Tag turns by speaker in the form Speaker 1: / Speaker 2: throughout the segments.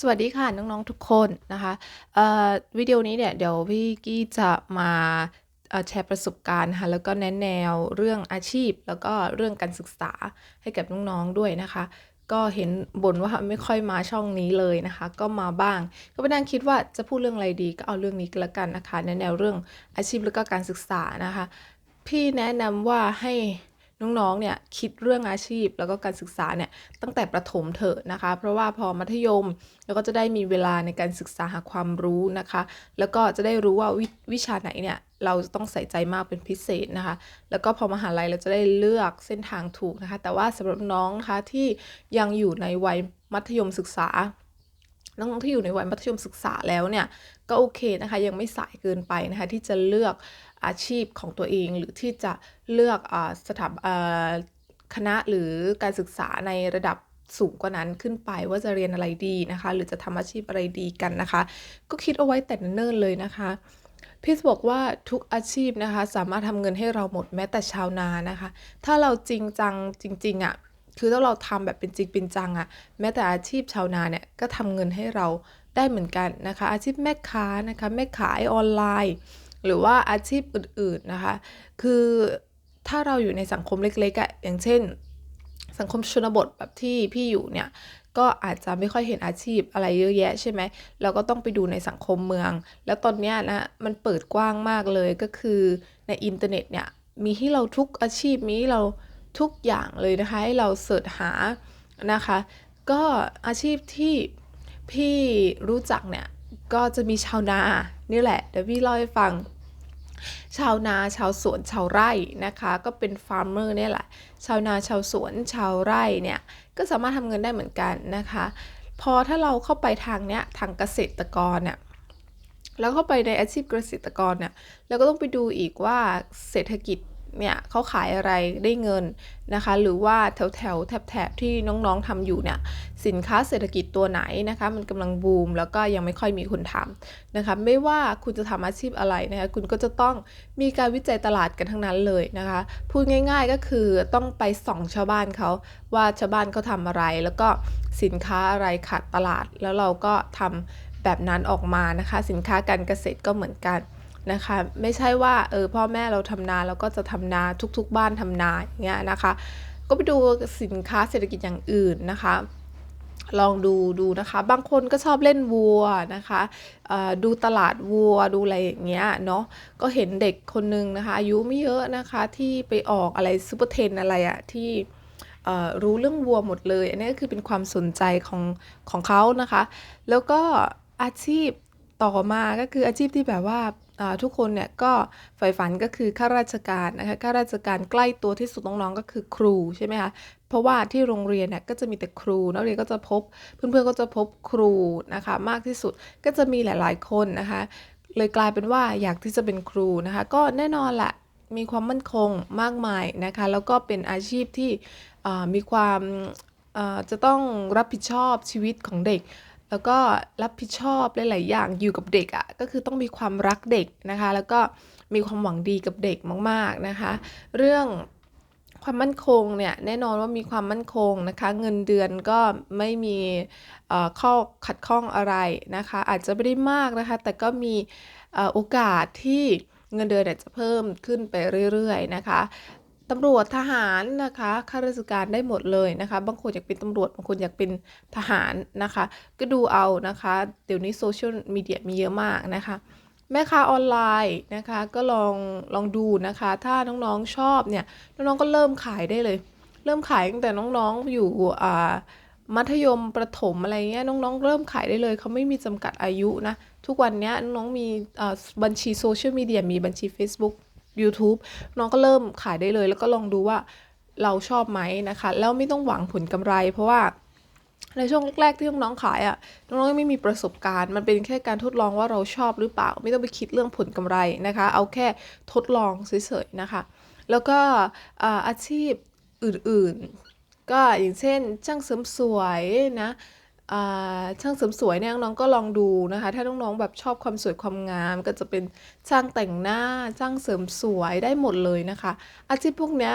Speaker 1: สวัสดีค่ะ น้อง ๆ ทุกคนนะคะวิดีโอนี้เนี่ย เดี๋ยวพี่กี้จะมาแชร์ประสบการณ์ค่ะแล้วก็แนะแนวเรื่องอาชีพ แล้วก็เรื่องการศึกษาให้กับน้อง ๆ ด้วยนะคะ ก็เห็นบ่นว่าไม่ค่อยมาช่องนี้เลยนะคะ ก็มาบ้าง ก็ไปนั่งคิดว่าจะพูดเรื่องอะไรดีก็เอาเรื่องนี้ก็แล้วกันนะคะแนะแนวเรื่องอาชีพแล้วก็การศึกษานะคะ พี่แนะนำว่าให้ น้องๆเนี่ยคิดเรื่องอาชีพแล้วก็การศึกษาเนี่ยตั้งแต่ประถมเถอะนะคะ เพราะว่าพอมัธยมแล้วก็จะได้มีเวลาในการศึกษาหาความรู้นะคะ แล้วก็จะได้รู้ว่าวิวิชาไหนเนี่ยเราจะต้องใส่ใจมากเป็นพิเศษนะคะ แล้วก็พอมหาลัยเราจะได้เลือกเส้นทางถูกนะคะ แต่ว่าสำหรับน้องนะคะที่ยังอยู่ในวัยมัธยมศึกษา น้องๆที่อยู่ในวัยมัธยมศึกษาแล้วเนี่ยก็โอเคนะคะยังไม่สายเกินไปนะคะที่จะเลือกอาชีพของตัวเองหรือที่จะเลือกอสถาบอ่าคณะหรือการศึกษาในระดับสูงกว่านั้นขึ้นไปว่าจะเรียนอะไรดีนะคะ หรือจะทำอาชีพอะไรดีกันนะคะ ก็คิดเอาไว้แต่เนิ่นเลยนะคะพี่บอกว่าทุกอาชีพนะคะ สามารถทำเงินให้เราหมดแม้แต่ชาวนานะคะ ถ้าเราจริงจังจริงๆอะ่ะ คือถ้าเราทำแบบเป็นจริงเป็นจังอะ่ะแม้แต่อาชีพชาวนาเนี่ยก็ทำเงินให้เราได้เหมือนกันนะคะ อาชีพแม่ค้านะคะแม่ขายออนไลน์ หรือว่าอาชีพอื่นๆนะคะ คือถ้าเราอยู่ในสังคมเล็กๆอะอย่างเช่น สังคมชนบทแบบที่พี่อยู่เนี่ยก็อาจจะไม่ค่อยเห็นอาชีพอะไรเยอะแยะใช่ไหม เราก็ต้องไปดูในสังคมเมือง แล้วตอนเนี้ยนะ มันเปิดกว้างมากเลยก็คือในอินเทอร์เน็ตเนี่ย มีให้เราทุกอาชีพ มีให้เรา ทุกอย่างเลยนะคะให้เราเสิร์ชหานะคะ ก็อาชีพที่พี่รู้จักเนี่ยก็จะมีชาวนานี่แหละเดี๋ยวพี่เล่าให้ฟัง ชาวนาชาวสวนชาวไร่นะคะ ก็เป็นฟาร์มเมอร์เนี่ยแหละ ชาวนาชาวสวนชาวไร่เนี่ยก็สามารถทำเงินได้เหมือนกันนะคะ พอถ้าเราเข้าไปทางเนี้ยทางเกษตรกรเนี่ยแล้วเข้าไปในอาชีพเกษตรกรเนี่ยเราก็ต้องไปดูอีกว่าเศรษฐกิจ เนี่ยเขาขายอะไรได้เงินนะคะ หรือว่าแถวแถวแถบแถบที่น้องๆทำอยู่เนี่ยสินค้าเศรษฐกิจตัวไหนนะคะ มันกำลังบูมแล้วก็ยังไม่ค่อยมีคนทำนะคะ ไม่ว่าคุณจะทำอาชีพอะไรนะคะ คุณก็จะต้องมีการวิจัยตลาดกันทั้งนั้นเลยนะคะ พูดง่าย ๆก็คือต้องไปส่องชาวบ้านเขาว่าชาวบ้านเขาทำอะไร แล้วก็สินค้าอะไรขาดตลาด แล้วเราก็ทำแบบนั้นออกมานะคะ สินค้าการเกษตรก็เหมือนกัน นะคะไม่ใช่ว่าเออพ่อแม่เราทำนาเราก็จะทำนาทุกๆบ้านทำนาอย่างเงี้ยนะคะ ก็ไปดูสินค้าเศรษฐกิจอย่างอื่นนะคะ ลองดูดูนะคะ บางคนก็ชอบเล่นวัวนะคะดูตลาดวัวดูอะไรอย่างเงี้ยเนาะก็เห็นเด็กคนนึงนะคะอายุไม่เยอะนะคะที่ไปออกอะไรซูเปอร์เทนอะไรอะที่รู้เรื่องวัวหมดเลย อันนี้ก็คือเป็นความสนใจของของเขานะคะ แล้วก็อาชีพต่อมาก็คืออาชีพที่แบบว่า ทุกคนเนี่ยก็ใฝ่ฝันก็คือข้าราชการนะคะข้าราชการใกล้ตัวที่สุดน้องๆก็คือครูใช่ไหมคะเพราะว่าที่โรงเรียนเนี่ยก็จะมีแต่ครู นักเรียนก็จะพบเพื่อนๆก็จะพบครูนะคะมากที่สุดก็จะมีหลายๆคนนะคะเลยกลายเป็นว่าอยากที่จะเป็นครูนะคะก็แน่นอนแหละมีความมั่นคงมากมายนะคะแล้วก็เป็นอาชีพที่มีความจะต้องรับผิดชอบชีวิตของเด็ก แล้วก็รับผิดชอบหลาย ๆ อย่างอยู่กับเด็กอะ่ะก็คือต้องมีความรักเด็กนะคะ แล้วก็มีความหวังดีกับเด็กมาก ๆ นะคะ เรื่องความมั่นคงเนี่ยแน่นอนว่ามีความมั่นคงนะคะ เงินเดือนก็ไม่มีข้อขัดข้องอะไรนะคะ อาจจะไม่ได้มากนะคะ แต่ก็มีโอกาสที่เงินเดือนจะเพิ่มขึ้นไปเรื่อย ๆ นะคะ ตำรวจทหารนะคะข้าราชการได้หมดเลยนะคะ บางคนอยากเป็นตำรวจบางคนอยากเป็นทหารนะคะ ก็ดูเอานะคะ เดี๋ยวนี้โซเชียลมีเดียมีเยอะมากนะคะ แม่ค้าออนไลน์นะคะ ก็ลองลองดูนะคะ ถ้าน้องๆชอบเนี่ยน้องๆก็เริ่มขายได้เลย เริ่มขายตั้งแต่น้องๆอยู่อ่ามัธยมประถมอะไรเงี้ยน้องๆ เริ่มขายได้เลยเขาไม่มีจำกัดอายุนะ ทุกวันนี้น้องๆมีบัญชีโซเชียลมีเดียมีบัญชี Facebook YouTube น้องก็เริ่มขายได้เลย แล้วก็ลองดูว่าเราชอบไหมนะคะ แล้วไม่ต้องหวังผลกำไร เพราะว่าในช่วงแรกๆที่น้องๆขายอะ่ะน้องๆไม่มีประสบการณ์ มันเป็นแค่การทดลองว่าเราชอบหรือเปล่า ไม่ต้องไปคิดเรื่องผลกำไรนะคะ เอาแค่ทดลองเฉยๆนะคะ แล้วก็อาชีพอื่นๆ ก็อย่างเช่นช่างเสริมสวยนะ ช่างเสริมสวยเนี่ยน้องก็ลองดูนะคะ ถ้าน้องๆแบบชอบความสวยความงามก็จะเป็นช่างแต่งหน้าช่างเสริมสวยได้หมดเลยนะคะ อาชีพพวกนี้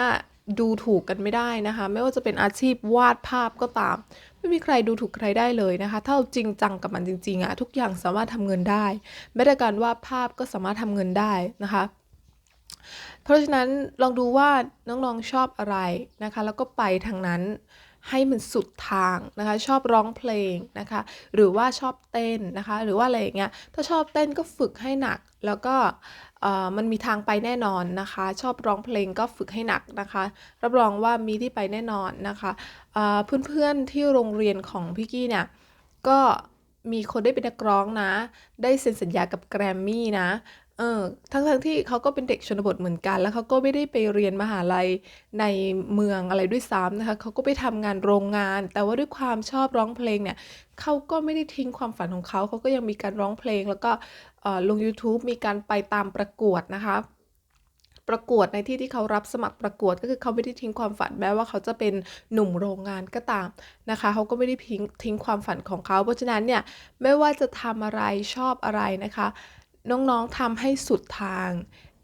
Speaker 1: ดูถูกกันไม่ได้นะคะ ไม่ว่าจะเป็นอาชีพวาดภาพก็ตาม ไม่มีใครดูถูกใครได้เลยนะคะ ถ้าเราจริงจังกับมันจริงๆอะทุกอย่างสามารถทำเงินได้แม้แต่การวาดภาพก็สามารถทำเงินได้นะคะ เพราะฉะนั้นลองดูว่าน้องๆชอบอะไรนะคะ แล้วก็ไปทางนั้น ให้มันสุดทางนะคะ ชอบร้องเพลงนะคะ หรือว่าชอบเต้นนะคะ หรือว่าอะไรอย่างเงี้ยถ้าชอบเต้นก็ฝึกให้หนัก แล้วก็มันมีทางไปแน่นอนนะคะ ชอบร้องเพลงก็ฝึกให้หนักนะคะ รับรองว่ามีที่ไปแน่นอนนะคะเอ่อเพื่อนๆที่โรงเรียนของพี่กี้เนี่ยก็มีคนได้เป็นนักร้องนะ ได้เซ็นสัญญากับแกรมมี่นะ เออ ทั้งทั้งที่เขาก็เป็นเด็กชนบทเหมือนกัน แล้วเขาก็ไม่ได้ไปเรียนมหาลัยในเมืองอะไรด้วยซ้ำนะคะ เขาก็ไปทำงานโรงงาน แต่ว่าด้วยความชอบร้องเพลงเนี่ย เขาก็ไม่ได้ทิ้งความฝันของเขา เขาก็ยังมีการร้องเพลง แล้วก็ลง YouTube มีการไปตามประกวดนะคะ ประกวดในที่ที่เขารับสมัครประกวดก็คือเขาไม่ได้ทิ้งความฝันแม้ว่าเขาจะเป็นหนุ่มโรงงานก็ตามนะคะ เขาก็ไม่ได้ทิ้งทิ้งความฝันของเขา เพราะฉะนั้นเนี่ย ไม่ว่าจะทำอะไรชอบอะไรนะคะ น้องๆทำให้สุดทาง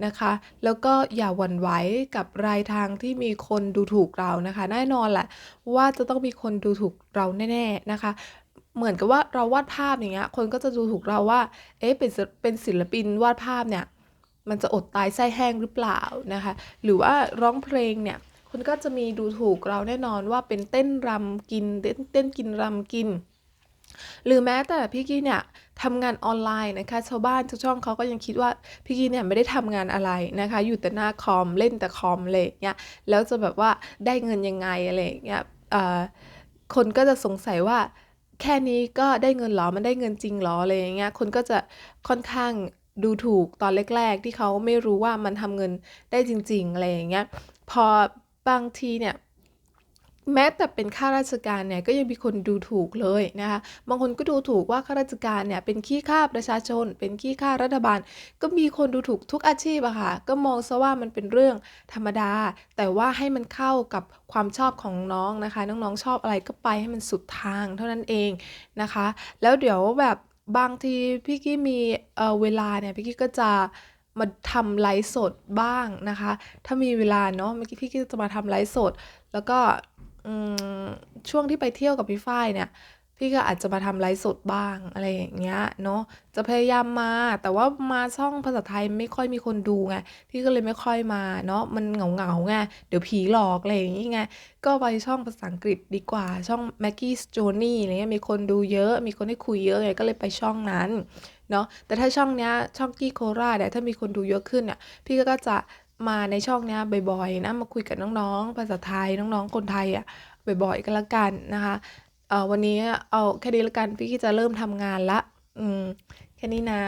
Speaker 1: นะคะ แล้วก็อย่าหวั่นไหวกับรายทางที่มีคนดูถูกเรานะคะ แน่นอนแหละว่าจะต้องมีคนดูถูกเราแน่ๆนะคะ เหมือนกับว่าเราวาดภาพอย่างเงี้ย คนก็จะดูถูกเราว่า เอ๊ะเป็นเป็นศิลปินวาดภาพเนี่ย มันจะอดตายไส้แห้งหรือเปล่านะคะ หรือว่าร้องเพลงเนี่ย คนก็จะมีดูถูกเราแน่นอนว่าเป็นเต้นรำกินเต้นเต้นกินรำกิน หรือแม้แต่พี่กี้เนี่ยทำงานออนไลน์นะคะชาวบ้านทุกช่องเขาก็ยังคิดว่าพี่กี้เนี่ยไม่ได้ทำงานอะไรนะคะ อยู่แต่หน้าคอมเล่นแต่คอมอะไรอย่างเงี้ยแล้วจะแบบว่าได้เงินยังไงอะไรเงี้ยคนก็จะสงสัยว่าแค่นี้ก็ได้เงินหรอ มันได้เงินจริงหรออะไรอย่างเงี้ย คนก็จะค่อนข้างดูถูกตอนแรก ๆ ที่เขาไม่รู้ว่ามันทำเงินได้จริง ๆ อะไรอย่างเงี้ย พอบางทีเนี่ย แม้แต่เป็นข้าราชการเนี่ยก็ยังมีคนดูถูกเลยนะคะบางคนก็ดูถูกว่าข้าราชการเนี่ยเป็นขี้ข้าประชาชน เป็นขี้ข้ารัฐบาล ก็มีคนดูถูกทุกอาชีพอะค่ะก็มองซะว่ามันเป็นเรื่องธรรมดา แต่ว่าให้มันเข้ากับความชอบของน้องนะคะ น้องๆชอบอะไรก็ไปให้มันสุดทางเท่านั้นเองนะคะ แล้วเดี๋ยวแบบบางทีพี่กี้มีเออเวลาเนี่ยพี่กี้ก็จะมาทำไลฟ์สดบ้างนะคะ ถ้ามีเวลาเนาะเมื่อกี้พี่กี้จะมาทำไลฟ์สด แล้วก็ ช่วงที่ไปเที่ยวกับพี่ฝ้ายเนี่ย พี่ก็อาจจะมาทำไลฟ์สดบ้างอะไรอย่างเงี้ยเนาะจะพยายามมา แต่ว่ามาช่องภาษาไทยไม่ค่อยมีคนดูไงพี่ก็เลยไม่ค่อยมาเนาะมันเหงาเหงาไงเดี๋ยวผีหลอกอะไรอย่างงี้ไงก็ไปช่องภาษาอังกฤษดีกว่าช่อง Maggie's Journey อะไรเงี้ยมีคนดูเยอะ มีคนให้คุยเยอะไงก็เลยไปช่องนั้นเนาะแต่ถ้าช่องเนี้ยช่องกี้โคราเนี่ยถ้ามีคนดูเยอะขึ้นเนี่ยพี่ก็จะ มาในช่องเนี้ยบ่อยๆนะมาคุยกับน้องๆ ภาษาไทยน้องๆ คนไทยอะบ่อยๆ ก็แล้วกันนะคะเอ่อวันนี้เอาแค่นี้ละกันพี่จะเริ่มทำงานละ อืม แค่นี้นะ